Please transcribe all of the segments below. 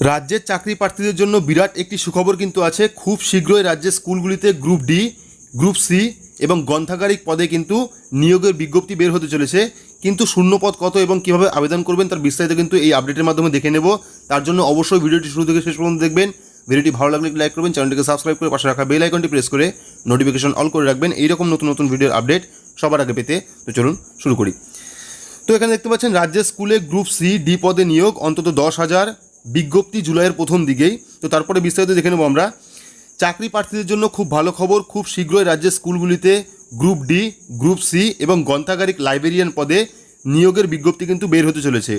রাজ্যের চাকরি প্রার্থীদের জন্য বিরাট একটি সুখবর কিন্তু আছে। খুব শীঘ্রই রাজ্যের স্কুলগুলিতে গ্রুপ ডি, গ্রুপ সি এবং গ্রন্থাগারিক পদে কিন্তু নিয়োগের বিজ্ঞপ্তি বের হতে চলেছে। কিন্তু শূন্যপদ কত এবং কীভাবে আবেদন করবেন তার বিস্তারিত কিন্তু এই আপডেটের মাধ্যমে দেখে নেব। তার জন্য অবশ্যই ভিডিওটি শুরু থেকে শেষ পর্যন্ত দেখবেন। ভিডিওটি ভালো লাগলে লাইক করবেন। চ্যানেলটিকে সাবস্ক্রাইব করে পাশে রাখা বেল আইকনটি প্রেস করে নোটিফিকেশন অল করে রাখবেন। এইরকম নতুন নতুন ভিডিওর আপডেট সবার আগে পেতে। তো চলুন শুরু করি। তো এখানে দেখতে পাচ্ছেন, রাজ্যের স্কুলে গ্রুপ সি ডি পদে নিয়োগ, অন্তত দশ হাজার বিজ্ঞপ্তি জুলাইয়ের প্রথম দিকেই। তো তারপরে বিস্তারিত দেখে নেব আমরা। চাকরি প্রার্থীদের জন্য খুব ভালো খবর। খুব শীঘ্রই রাজ্যের স্কুলগুলিতে গ্রুপ ডি, গ্রুপ সি এবং গ্রন্থাগারিক লাইব্রেরিয়ান পদে নিয়োগের বিজ্ঞপ্তি কিন্তু বের হতে চলেছে।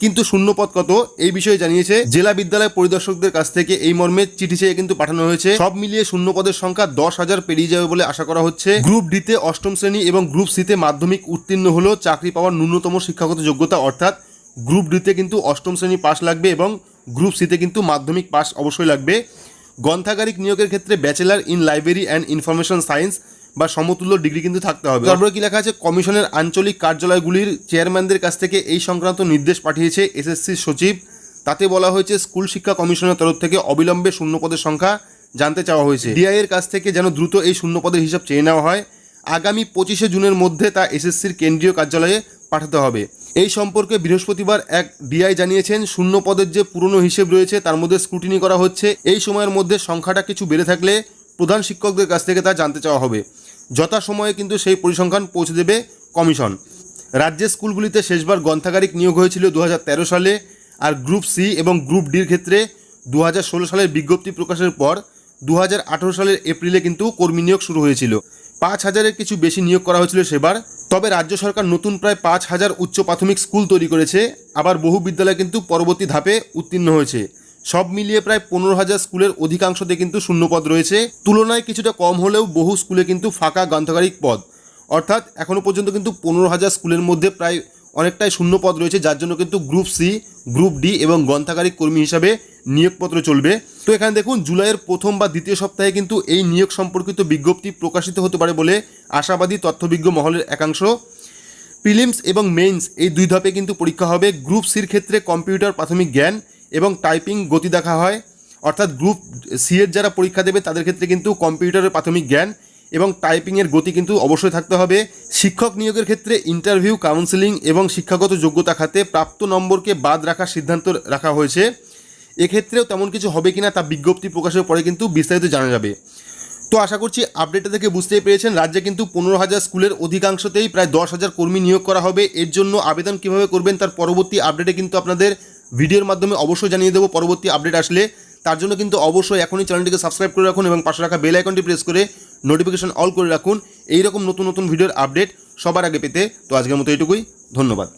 কিন্তু শূন্যপদ কত? এই বিষয়ে জানিয়েছে জেলা বিদ্যালয় পরিদর্শকদের কাছ থেকে এই মর্মে চিঠি চেয়ে কিন্তু পাঠানো হয়েছে। সব মিলিয়ে শূন্যপদের সংখ্যা দশ হাজার পেরিয়ে যাবে বলে আশা করা হচ্ছে। গ্রুপ ডিতে অষ্টম শ্রেণি এবং গ্রুপ সিতে মাধ্যমিক উত্তীর্ণ হলেও চাকরি পাওয়ার ন্যূনতম শিক্ষাগত যোগ্যতা অর্থাৎ গ্রুপ ডিতে কিন্তু অষ্টম শ্রেণি পাস লাগবে এবং গ্রুপ সিতে কিন্তু মাধ্যমিক পাস অবশ্যই লাগবে। গ্রন্থাগারিক নিয়োগের ক্ষেত্রে bachelor in library and information science বা সমতুল্য ডিগ্রি কিন্তু থাকতে হবে। তারপরে কি লেখা আছে? কমিশনের আঞ্চলিক কার্যালয়গুলির চেয়ারম্যানদের কাছ থেকে এই সংক্রান্ত নির্দেশ পাঠিয়েছে এসএসসির সচিব। তাতে বলা হয়েছে, স্কুল শিক্ষা কমিশনের তরফ থেকে অবিলম্বে শূন্যপদের সংখ্যা জানতে চাওয়া হয়েছে। ডিআই এর কাছ থেকে যেন দ্রুত এই শূন্যপদের হিসাব চেয়ে নেওয়া হয়। আগামী পঁচিশে জুনের মধ্যে তা এসএসসির কেন্দ্রীয় কার্যালয়ে পাঠাতে হবে। এই সম্পর্কে বৃহস্পতিবার এক ডিআই জানিয়েছেন, শূন্য পদের যে পুরনো হিসেব রয়েছে তার মধ্যে স্ক্রুটিনি করা হচ্ছে। এই সময়ের মধ্যে সংখ্যাটা কিছু বেড়ে থাকলে প্রধান শিক্ষকদের কাছ থেকে তা জানতে চাওয়া হবে। যথাসময়ে কিন্তু সেই পরিসংখ্যান পৌঁছে দেবে কমিশন। রাজ্যের স্কুলগুলিতে শেষবার গ্রন্থাগারিক নিয়োগ হয়েছিল দু হাজার তেরো সালে আর গ্রুপ সি এবং গ্রুপ ডির ক্ষেত্রে দু হাজার ষোলো সালের বিজ্ঞপ্তি প্রকাশের পর দু হাজার আঠেরো সালের এপ্রিলে কিন্তু কর্মী নিয়োগ শুরু হয়েছিল। পাঁচ হাজারের কিছু বেশি নিয়োগ করা হয়েছিল সেবার। তবে রাজ্য সরকার নতুন প্রায় পাঁচ হাজার উচ্চ প্রাথমিক স্কুল তৈরি করেছে। আবার বহু বিদ্যালয় কিন্তু পরবর্তী ধাপে উত্তীর্ণ হয়েছে। সব মিলিয়ে প্রায় পনেরো হাজার স্কুলের অধিকাংশতে কিন্তু শূন্যপদ রয়েছে। তুলনায় কিছুটা কম হলেও বহু স্কুলে কিন্তু ফাঁকা গ্রন্থাগারিক পদ। অর্থাৎ এখনও পর্যন্ত কিন্তু পনেরো হাজার স্কুলের মধ্যে প্রায় অনেকটাই শূন্য পদ রয়েছে, যার জন্য কিন্তু গ্রুপ সি গ্রুপ ডি এবং গ্রন্থাগারিক কর্মী হিসাবে নিয়োগপত্র চলবে। তো এখানে দেখুন, জুলাইয়ের প্রথম বা দ্বিতীয় সপ্তাহে কিন্তু এই নিয়োগ সম্পর্কিত বিজ্ঞপ্তি প্রকাশিত হতে পারে বলে আশাবাদী তথ্যবিজ্ঞ মহলের একাংশ। প্রিলিমস এবং মেইনস এই দুই ধাপে কিন্তু পরীক্ষা হবে। গ্রুপ সির ক্ষেত্রে কম্পিউটার প্রাথমিক জ্ঞান এবং টাইপিং গতি দেখা হয়। অর্থাৎ গ্রুপ সি এর যারা পরীক্ষা দেবে, তাদের ক্ষেত্রে কিন্তু কম্পিউটারের প্রাথমিক জ্ঞান এবং টাইপিংয়ের গতি কিন্তু অবশ্যই থাকতে হবে। শিক্ষক নিয়োগের ক্ষেত্রে ইন্টারভিউ কাউন্সেলিং এবং শিক্ষাগত যোগ্যতা খাতে প্রাপ্ত নম্বরকে বাদ রাখার সিদ্ধান্ত রাখা হয়েছে। এক্ষেত্রেও তেমন কিছু হবে কিনা তা বিজ্ঞপ্তি প্রকাশের পরে কিন্তু বিস্তারিত জানা যাবে। তো আশা করছি আপডেটটা থেকে বুঝতেই পেরেছেন। রাজ্যে কিন্তু পনেরো হাজার স্কুলের অধিকাংশতেই প্রায় দশ হাজার কর্মী নিয়োগ করা হবে। এর জন্য আবেদন কীভাবে করবেন তার পরবর্তী আপডেটে কিন্তু আপনাদের ভিডিওর মাধ্যমে অবশ্যই জানিয়ে দেবো। পরবর্তী আপডেট আসলে তার জন্য কিন্তু অবশ্যই এখনই চ্যানেলটিকে সাবস্ক্রাইব করে রাখুন এবং পাশে রাখা বেল আইকনটি প্রেস করে নোটিফিকেশন অল করে রাখুন। এইরকম নতুন নতুন ভিডিওর আপডেট সবার আগে পেতে। তো আজকের মতো এইটুকুই। ধন্যবাদ।